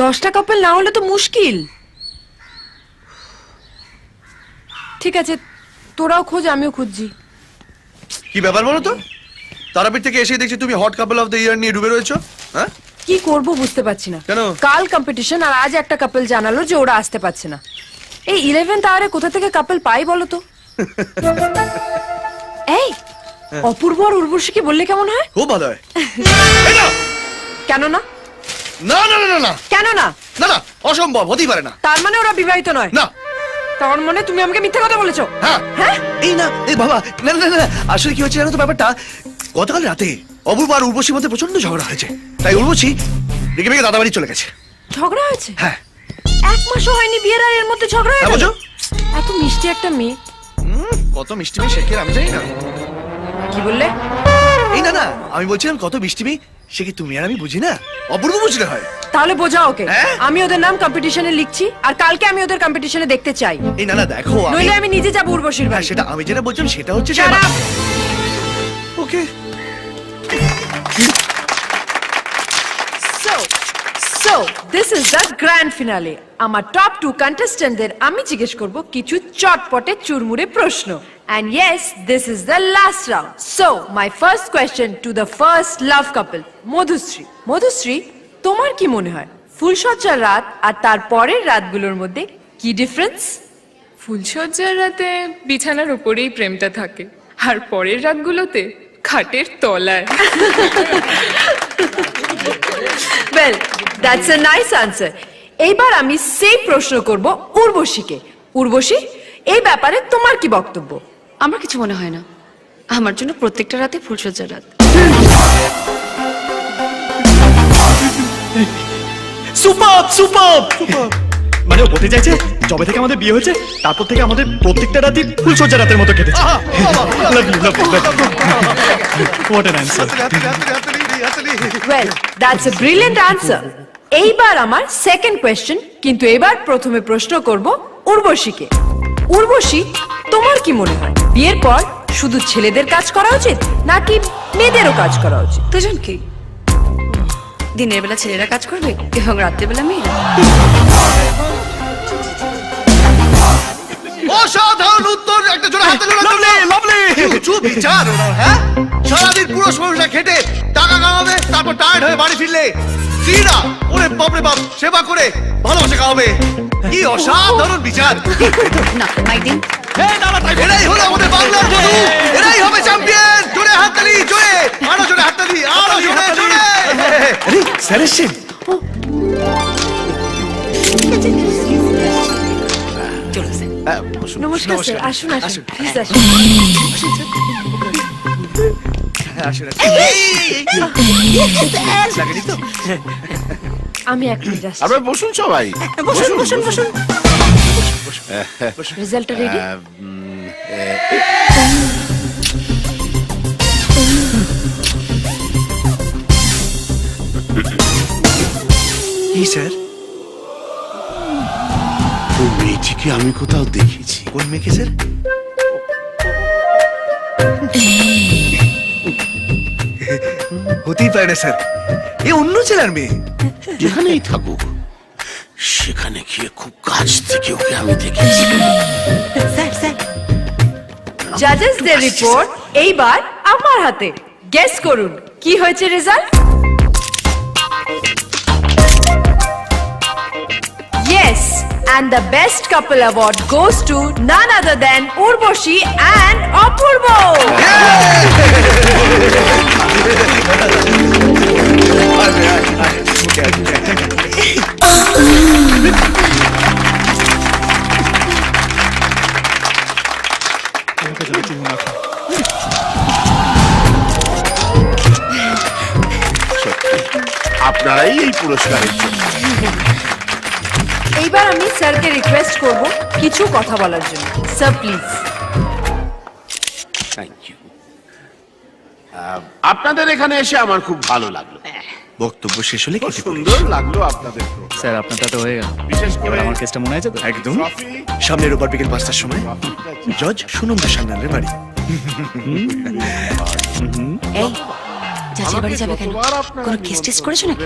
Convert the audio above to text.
দশটা কাপল না হলে তো মুশকিল। ঠিক আছে তোরাও খোঁজ আমিও খুঁজছি। কি ব্যাপার বলো তো? তারাপীঠ থেকে এসে দেখছি তুমি hot couple of the year নিয়ে ডুবে রয়েছো হ্যাঁ? কি করব বুঝতে পারছি না। কেন? কাল কম্পিটিশন আর আজ একটা কাপল জানালো যে ওরা আসতে পারছে না। এই ইলেভেন্থ আওয়ারে কোথা থেকে কাপল পাই বলো তো? এই অপূর্ব আর উর্বশীকে বললে কেমন হয়? খুব ভালো হয়। কেন না না না না না কেন না? না না অসম্ভব হতেই পারে না। তার মানে ওরা বিবাহিত নয়? না। তার মানে তুমি আমাকে মিথ্যা কথা বলেছ? হ্যাঁ। হ্যাঁ? এই না এই বাবা না না না, আসলে কি হচ্ছে জানো তো ব্যাপারটা? গতকাল রাতে অপূর্ব আর উর্বশীর মধ্যে প্রচণ্ড ঝগড়া হয়েছে। তাই উর্বশী রেগে মেগে দাদা বাড়ি চলে গেছে। ঝগড়া হয়েছে? হ্যাঁ। এক মাসও হয়নি বিয়ের আর এর মধ্যে ঝগড়া হয়ে হ্যাঁ, গেল? বোঝো? এত মিষ্টি একটা মেয়ে। কত মিষ্টি মেয়ে শেখের আমি জানি না। কি বললে? এই না না আমি বলছিলাম কত মিষ্টি মেয়ে সে কি তুমি আর আমি বুঝি না? অপূর্ব বুঝলে হয়। তাহলে বোঝাও ওকে। হ্যাঁ? আমি ওদের নাম কম্পিটিশনে লিখছি আর কালকে আমি ওদের কম্পিটিশনে দেখতে চাই। এই না না দেখো আমি নইলে আমি নিজে যাব উর্বশীর হ্যাঁ বাড়ি। সেটা আমি যেটা বলছিলাম সেটা হচ্ছে যে Shut up! Okay. So, so this is the grand finale. আমার টপ টু কন্টেস্টেন্টদের আমি জিজ্ঞেস করব কিছু চটপটে চুরমুরে প্রশ্ন। And yes, this is the last round. So, my first question to the first love couple, Madhushree. Madhushree, তোমার কি মনে হয়? ফুলসজ্জার রাত আর তার পরের রাতগুলোর মধ্যে কি ডিফারেন্স ফুলসজ্জার রাতে বিছানার উপরেই প্রেমটা থাকে আর পরের রাতগুলোতে খাটের তলায়। Well that's a nice answer এইবার আমি সেই প্রশ্ন করব উর্বশীকে। উর্বশী এই ব্যাপারে তোমার কি বক্তব্য? আমার কিছু মনে হয় না। আমার জন্য প্রত্যেকটা রাতে ফুলসজ্জার রাত। সুপার সুপার মানে ও বলতে চাইছে যবে থেকে আমাদের বিয়ে হয়েছে তারপর থেকে আমাদের প্রত্যেকটা রাতই ফুলসজ্জা রাতের মতো কেটেছে। Love you love you what an answer well that's a brilliant answer এইবার আমার সেকেন্ড কোয়েশ্চেন কিন্তু এবার প্রথমে প্রশ্ন করব উর্বশীকে। উর্বশী তোমার কি মনে হয়? বিয়ের পর শুধু ছেলেদের কাজ করা উচিত নাকি মেয়েদেরও কাজ করা উচিত? দুজন কি দিনের বেলা ছেলেরা কাজ করবে এবং রাত্রের বেলা মেয়েরা। অসাধারণ উত্তর। একটা জোড়া হাতে জোড়া লাভলি লাভলি চুপ বিচার। ওনার, হ্যাঁ? সারাদিন পুরো সংসার খেটে টাকা কামাবে তারপর টায়ার্ড হয়ে বাড়ি ফিরলে স্ত্রীরা ওরে বাপরে বাপ সেবা করে ভালোবাসা খাওয়াবে কি অসাধারণ বিচার। না মাইদিন এরাই হলো আমাদের বাংলার বধূ এরাই হবে চ্যাম্পিয়ন জোরে হাততালি জোরে। আরও জোরে হাততালি আরও জোরে জোরে। আরে স্যার এসছেন? চলো স্যার। নমস্কার স্যার। আসুন আসুন। প্লিজ আসুন। হ্যাঁ, আসুন, আসুন। লাগেনি তো? আমি এক মিনিট আসছি। আপনারা বসুন সবাই। বসুন বসুন। বসুন। রেজাল্টটা রেডি কি স্যার ওই মেয়েটিকে আমি কোথাও দেখেছি। কোন মেয়েকে স্যার হতেই পারে না স্যার এ অন্য জেলার মেয়ে। যেখানেই থাকুক। সেখানে গিয়ে খুব কাছ থেকে ওকে আমি দেখেছি। জাজেস দের এইবার আমার হাতে। গেস করুন কি হয়েছে result yes and the best couple award goes to none other than Urvashi and Apurba আপনারাই এই পুরস্কারের জন্য। এইবার আমি স্যারকে রিকোয়েস্ট করব কিছু কথা বলার জন্য। স্যার প্লিজ থ্যাংক ইউ আপনাদের এখানে এসে আমার খুব ভালো লাগল। বক্তব্য শেষ হলে খুব সুন্দর লাগল আপনাদের স্যার আপনারটা তো হয়ে গেল। বিশেষ করে এবার আমার কেসটা মনে আছে তো? একদম। সামনের ওপর বিকেল পাঁচটার সময়। জজ সুনন্দা সান্যালের বাড়ি। এই চাচির বাড়ি যাবে কেন? কোনো কেস টেস্ট করেছ নাকি?